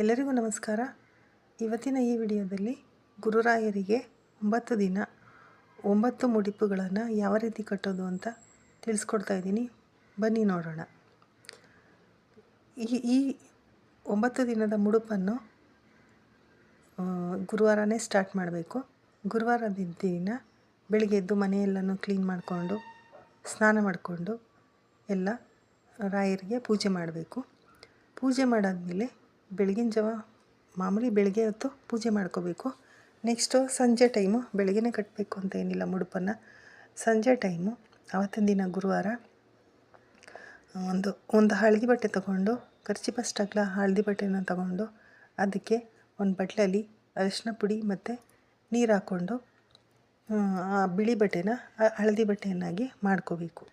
ಎಲ್ಲರಿಗೂ ನಮಸ್ಕಾರ. ಇವತ್ತಿನ ಈ ವಿಡಿಯೋದಲ್ಲಿ ಗುರುರಾಯರಿಗೆ ಒಂಬತ್ತು ದಿನ, ಒಂಬತ್ತು ಮುಡಿಪುಗಳನ್ನು ಯಾವ ರೀತಿ ಕಟ್ಟೋದು ಅಂತ ತಿಳಿಸ್ಕೊಡ್ತಾ ಇದ್ದೀನಿ. ಬನ್ನಿ ನೋಡೋಣ. ಈ ಈ ಒಂಬತ್ತು ದಿನದ ಮುಡುಪನ್ನು ಗುರುವಾರನೇ ಸ್ಟಾರ್ಟ್ ಮಾಡಬೇಕು. ಗುರುವಾರದ ದಿನ ಬೆಳಿಗ್ಗೆ ಎದ್ದು ಮನೆಯೆಲ್ಲನೂ ಕ್ಲೀನ್ ಮಾಡಿಕೊಂಡು, ಸ್ನಾನ ಮಾಡಿಕೊಂಡು ಎಲ್ಲ ರಾಯರಿಗೆ ಪೂಜೆ ಮಾಡಬೇಕು. ಪೂಜೆ ಮಾಡಾದಮೇಲೆ ಬೆಳಗಿನ ಜಾವ ಮಾಮೂಲಿ ಬೆಳಗ್ಗೆ ಹೊತ್ತು ಪೂಜೆ ಮಾಡ್ಕೋಬೇಕು. ನೆಕ್ಸ್ಟು ಸಂಜೆ ಟೈಮು ಬೆಳಗ್ಗೆನೇ ಕಟ್ಟಬೇಕು ಅಂತ ಏನಿಲ್ಲ ಮುಡುಪನ್ನು. ಸಂಜೆ ಟೈಮು ಆವತ್ತಿನ ದಿನ ಗುರುವಾರ ಒಂದು ಒಂದು ಹಳದಿ ಬಟ್ಟೆ ತಗೊಂಡು ಖರ್ಚಿ ಅಗ್ಲ ಹಳದಿ ಬಟ್ಟೆನ ತಗೊಂಡು, ಅದಕ್ಕೆ ಒಂದು ಬಟ್ಲಲ್ಲಿ ಅರಿಶಿನ ಪುಡಿ ಮತ್ತು ನೀರು ಹಾಕ್ಕೊಂಡು ಆ ಬಿಳಿ ಬಟ್ಟೆನ ಹಳದಿ ಬಟ್ಟೆಯನ್ನಾಗಿ ಮಾಡ್ಕೋಬೇಕು.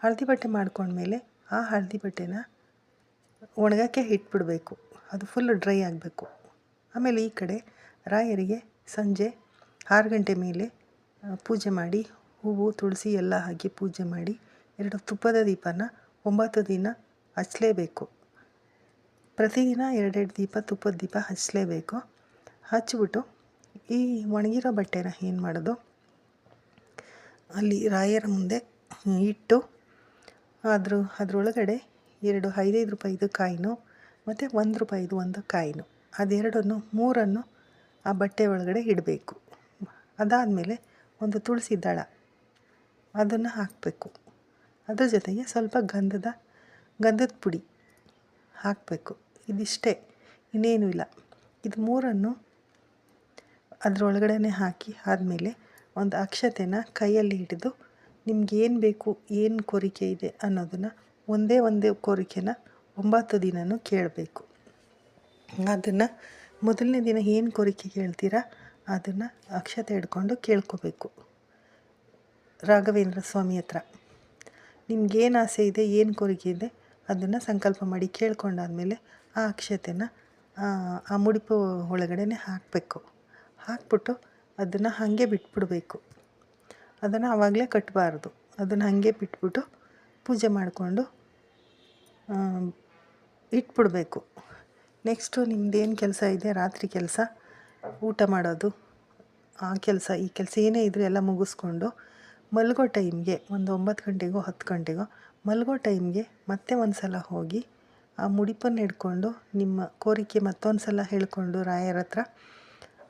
ಹಳದಿ ಬಟ್ಟೆ ಮಾಡ್ಕೊಂಡ್ಮೇಲೆ ಆ ಹಳದಿ ಬಟ್ಟೆನ ಒಣಗಕ್ಕೆ ಇಟ್ಬಿಡಬೇಕು. ಅದು ಫುಲ್ ಡ್ರೈ ಆಗಬೇಕು. ಆಮೇಲೆ ಈ ಕಡೆ ರಾಯರಿಗೆ ಸಂಜೆ ಆರು ಗಂಟೆ ಮೇಲೆ ಪೂಜೆ ಮಾಡಿ, ಹೂವು, ತುಳಸಿ ಎಲ್ಲ ಹಾಕಿ ಪೂಜೆ ಮಾಡಿ, ಎರಡು ತುಪ್ಪದ ದೀಪನ ಒಂಬತ್ತು ದಿನ ಹಚ್ಚಲೇಬೇಕು ಪ್ರತಿದಿನ ಎರಡೆರಡು ದೀಪ, ತುಪ್ಪದ ದೀಪ ಹಚ್ಚಲೇಬೇಕು ಹಚ್ಚಿಬಿಟ್ಟು ಈ ಒಣಗಿರೋ ಬಟ್ಟೆನ ಏನು ಮಾಡೋದು? ಅಲ್ಲಿ ರಾಯರ ಮುಂದೆ ಇಟ್ಟು ಅದ್ರ ಅದರೊಳಗಡೆ ಎರಡು ಐದೈದು ರೂಪಾಯಿದು ಕಾಯಿನು ಮತ್ತು ಒಂದು ರೂಪಾಯಿದು ಒಂದು ಕಾಯಿನು. ಅದೆರಡನ್ನು, ಮೂರನ್ನು ಆ ಬಟ್ಟೆ ಒಳಗಡೆ ಇಡಬೇಕು. ಅದಾದಮೇಲೆ ಒಂದು ತುಳಸಿ ದಳ. ಅದನ್ನು ಹಾಕಬೇಕು. ಅದ್ರ ಜೊತೆಗೆ ಸ್ವಲ್ಪ ಗಂಧದ ಗಂಧದ ಪುಡಿ ಹಾಕಬೇಕು. ಇದಿಷ್ಟೇ, ಇನ್ನೇನು ಇಲ್ಲ. ಇದು ಮೂರನ್ನು ಅದರೊಳಗಡೆ ಹಾಕಿ ಆದಮೇಲೆ ಒಂದು ಅಕ್ಷತೆನ ಕೈಯಲ್ಲಿ ಹಿಡಿದು ನಿಮ್ಗೆ ಏನು ಬೇಕು, ಏನು ಕೋರಿಕೆ ಇದೆ ಅನ್ನೋದನ್ನು ಒಂದೇ ಒಂದೇ ಕೋರಿಕೆನ ಒಂಬತ್ತು ದಿನನೂ ಕೇಳಬೇಕು. ಅದನ್ನು ಮೊದಲನೇ ದಿನ ಏನು ಕೋರಿಕೆ ಕೇಳ್ತೀರಾ? ಅದನ್ನು ಅಕ್ಷತೆ ಹಿಡ್ಕೊಂಡು ಕೇಳ್ಕೋಬೇಕು. ರಾಘವೇಂದ್ರ ಸ್ವಾಮಿ ಹತ್ರ. ನಿಮ್ಗೇನು ಆಸೆ ಇದೆ ಏನು ಕೋರಿಕೆ ಇದೆ ಅದನ್ನು ಸಂಕಲ್ಪ ಮಾಡಿ ಕೇಳ್ಕೊಂಡಾದಮೇಲೆ ಆ ಅಕ್ಷತೆನ ಆ, ಮುಡಿಪು ಒಳಗಡೆ ಹಾಕಬೇಕು. ಹಾಕ್ಬಿಟ್ಟು ಅದನ್ನು ಹಾಗೆ ಬಿಟ್ಬಿಡಬೇಕು. ಅದನ್ನು ಆವಾಗಲೇ ಕಟ್ಟಬಾರ್ದು ಅದನ್ನು ಹಾಗೆ ಬಿಟ್ಬಿಟ್ಟು ಪೂಜೆ ಮಾಡಿಕೊಂಡು ಇಟ್ಬಿಡಬೇಕು. ನೆಕ್ಸ್ಟು ನಿಮ್ದೇನು ಕೆಲಸ ಇದೆ? ರಾತ್ರಿ ಕೆಲಸ? ಊಟ ಮಾಡೋದು? ಆ ಕೆಲಸ, ಈ ಕೆಲಸ ಏನೇ ಇದ್ರೆ ಎಲ್ಲ ಮುಗಿಸ್ಕೊಂಡು ಮಲಗೋ ಟೈಮ್ಗೆ ಒಂದು ಒಂಬತ್ತು ಗಂಟೆಗೋ ಹತ್ತು ಗಂಟೆಗೋ ಮಲಗೋ ಟೈಮ್ಗೆ ಮತ್ತೆ ಒಂದು ಸಲ ಹೋಗಿ ಆ ಮುಡಿಪನ್ನು ಹಿಡ್ಕೊಂಡು ನಿಮ್ಮ ಕೋರಿಕೆ ಮತ್ತೊಂದು ಸಲ ಹೇಳ್ಕೊಂಡು ರಾಯರ ಹತ್ರ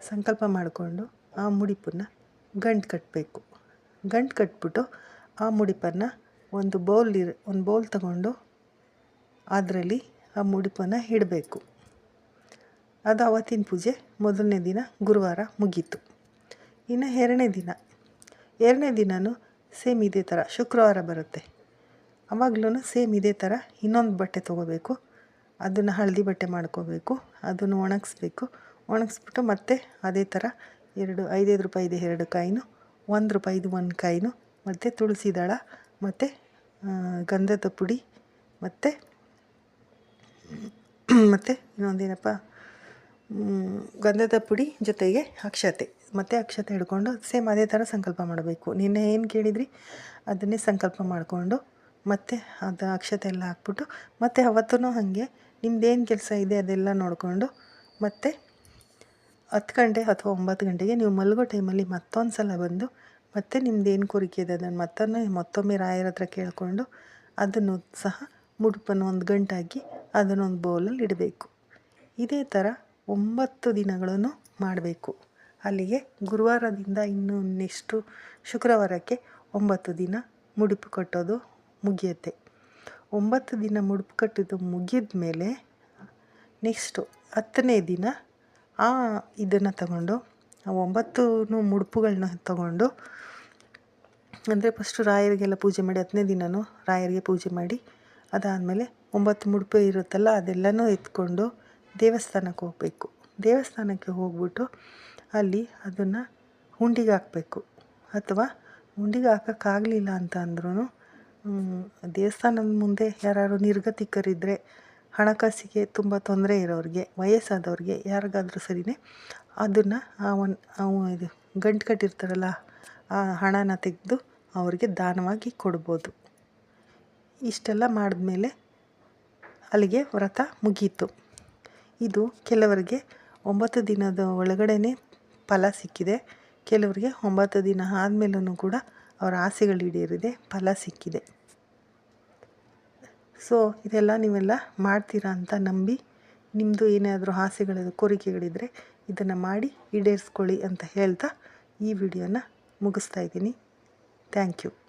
ಸಂಕಲ್ಪ ಮಾಡಿಕೊಂಡು ಆ ಮುಡಿಪನ್ನು ಗಂಟು ಕಟ್ಟಬೇಕು ಗಂಟು ಕಟ್ಬಿಟ್ಟು ಆ ಮುಡಿಪನ್ನು ಒಂದು ಬೌಲ್ ಇರ್, ಒಂದು ಬೌಲ್ ತಗೊಂಡು ಅದರಲ್ಲಿ ಆ ಮುಡುಪನ್ನು ಇಡಬೇಕು. ಅದು ಅವತ್ತಿನ ಪೂಜೆ, ಮೊದಲನೇ ದಿನ ಗುರುವಾರ ಮುಗೀತು. ಇನ್ನು ಎರಡನೇ ದಿನ. ಎರಡನೇ ದಿನವೂ ಸೇಮ್ ಇದೇ ಥರ, ಶುಕ್ರವಾರ ಬರುತ್ತೆ. ಅವಾಗ್ಲೂ ಸೇಮ್ ಇದೇ ಥರ ಇನ್ನೊಂದು ಬಟ್ಟೆ ತೊಗೋಬೇಕು. ಅದನ್ನು ಹಳದಿ ಬಟ್ಟೆ ಮಾಡ್ಕೋಬೇಕು, ಅದನ್ನು ಒಣಗಿಸ್ಬೇಕು. ಒಣಗಿಸ್ಬಿಟ್ಟು ಮತ್ತೆ ಅದೇ ಥರ ಎರಡು, ಐದೈದು ರೂಪಾಯಿದು ಎರಡು ಕಾಯಿನು, ಒಂದು ರೂಪಾಯಿದು ಒಂದು ಕಾಯಿನು, ಮತ್ತು ತುಳಸಿ ದಳ, ಮತ್ತು ಗಂಧದ ಪುಡಿ, ಮತ್ತು ಮತ್ತು ಇನ್ನೊಂದೇನಪ್ಪ ಗಂಧದ ಪುಡಿ ಜೊತೆಗೆ ಅಕ್ಷತೆ. ಮತ್ತು ಅಕ್ಷತೆ ಹಿಡ್ಕೊಂಡು ಸೇಮ್ ಅದೇ ಥರ ಸಂಕಲ್ಪ ಮಾಡಬೇಕು. ನಿನ್ನೆ ಏನು ಕೇಳಿದ್ರಿ? ಅದನ್ನೇ ಸಂಕಲ್ಪ ಮಾಡಿಕೊಂಡು ಮತ್ತೆ ಅದು ಅಕ್ಷತೆ ಎಲ್ಲ ಹಾಕ್ಬಿಟ್ಟು ಮತ್ತು ಅವತ್ತೂ ಹಾಗೆ ನಿಮ್ದೇನು ಕೆಲಸ ಇದೆ ಅದೆಲ್ಲ ನೋಡಿಕೊಂಡು ಮತ್ತು ಹತ್ತು ಗಂಟೆ ಅಥವಾ ಒಂಬತ್ತು ಗಂಟೆಗೆ ನೀವು ಮಲಗೋ ಟೈಮಲ್ಲಿ ಮತ್ತೊಂದು ಸಲ ಬಂದು ಮತ್ತೆ ನಿಮ್ದು ಏನು ಕೋರಿಕೆ ಇದೆ ಅದನ್ನು ಮತ್ತೊಮ್ಮೆ ಮತ್ತೊಮ್ಮೆ ರಾಯರ ಹತ್ರ ಕೇಳಿಕೊಂಡು ಅದನ್ನು ಸಹ ಮುಡುಪನ್ನು ಒಂದು ಗಂಟಾಕಿ ಅದನ್ನೊಂದು ಬೌಲಲ್ಲಿ ಇಡಬೇಕು. ಇದೇ ಥರ ಒಂಬತ್ತು ದಿನಗಳನ್ನು ಮಾಡಬೇಕು. ಅಲ್ಲಿಗೆ ಗುರುವಾರದಿಂದ ಇನ್ನು ನೆಕ್ಸ್ಟು ಶುಕ್ರವಾರಕ್ಕೆ ಒಂಬತ್ತು ದಿನ ಮುಡುಪು ಕಟ್ಟೋದು ಮುಗಿಯುತ್ತೆ. ಒಂಬತ್ತು ದಿನ ಮುಡುಪು ಕಟ್ಟಿದ್ದು ಮುಗಿದ ಮೇಲೆ ನೆಕ್ಸ್ಟು ಹತ್ತನೇ ದಿನ ಆ ಇದನ್ನು ತಗೊಂಡು, ಆ ಒಂಬತ್ತು ಮುಡುಪುಗಳನ್ನ ತಗೊಂಡು, ಅಂದರೆ ಫಸ್ಟು ರಾಯರಿಗೆಲ್ಲ ಪೂಜೆ ಮಾಡಿ ಹತ್ತನೇ ದಿನವೂ ರಾಯರಿಗೆ ಪೂಜೆ ಮಾಡಿ ಅದಾದಮೇಲೆ ಒಂಬತ್ತು ಮುಡುಪು ಇರುತ್ತಲ್ಲ, ಅದೆಲ್ಲನೂ ಎತ್ಕೊಂಡು ದೇವಸ್ಥಾನಕ್ಕೆ ಹೋಗಬೇಕು. ದೇವಸ್ಥಾನಕ್ಕೆ ಹೋಗ್ಬಿಟ್ಟು ಅಲ್ಲಿ ಅದನ್ನು ಹುಂಡಿಗೆ ಹಾಕಬೇಕು. ಅಥವಾ ಹುಂಡಿಗೆ ಹಾಕೋಕ್ಕಾಗಲಿಲ್ಲ ಅಂತ ಅಂದ್ರೂ ದೇವಸ್ಥಾನದ ಮುಂದೆ ಯಾರು ನಿರ್ಗತಿಕರಿದ್ದರೆ ಹಣಕಾಸಿಗೆ ತುಂಬ ತೊಂದರೆ ಇರೋರಿಗೆ, ವಯಸ್ಸಾದವ್ರಿಗೆ ಯಾರಿಗಾದ್ರೂ ಸರಿಯೇ ಅದನ್ನು ಆ ಅವು ಇದು ಗಂಟು ಕಟ್ಟಿರ್ತಾರಲ್ಲ, ಆ ಹಣನ ತೆಗೆದು ಅವರಿಗೆ ದಾನವಾಗಿ ಕೊಡ್ಬೋದು. ಇಷ್ಟೆಲ್ಲ ಮಾಡಿದ್ಮೇಲೆ ಅಲ್ಲಿಗೆ ವ್ರತ ಮುಗೀತು. ಇದು ಕೆಲವರಿಗೆ ಒಂಬತ್ತು ದಿನದ ಒಳಗಡೆನೇ ಫಲ ಸಿಕ್ಕಿದೆ. ಕೆಲವರಿಗೆ ಒಂಬತ್ತು ದಿನ ಆದಮೇಲೂ ಕೂಡ ಅವರ ಆಸೆಗಳು ಈಡೇರಿದೆ, ಫಲ ಸಿಕ್ಕಿದೆ. ಸೊ, ಇದೆಲ್ಲ ನೀವೆಲ್ಲ ಮಾಡ್ತೀರಾ ಅಂತ ನಂಬಿ ನಿಮ್ಮದು ಏನಾದರೂ ಆಸೆಗಳಿದೆ ಕೋರಿಕೆಗಳಿದ್ದರೆ ಇದನ್ನು ಮಾಡಿ ಈಡೇರಿಸ್ಕೊಳ್ಳಿ ಅಂತ ಹೇಳ್ತಾ ಈ ವಿಡಿಯೋನ ಮುಗಿಸ್ತಾ ಇದ್ದೀನಿ. Thank you.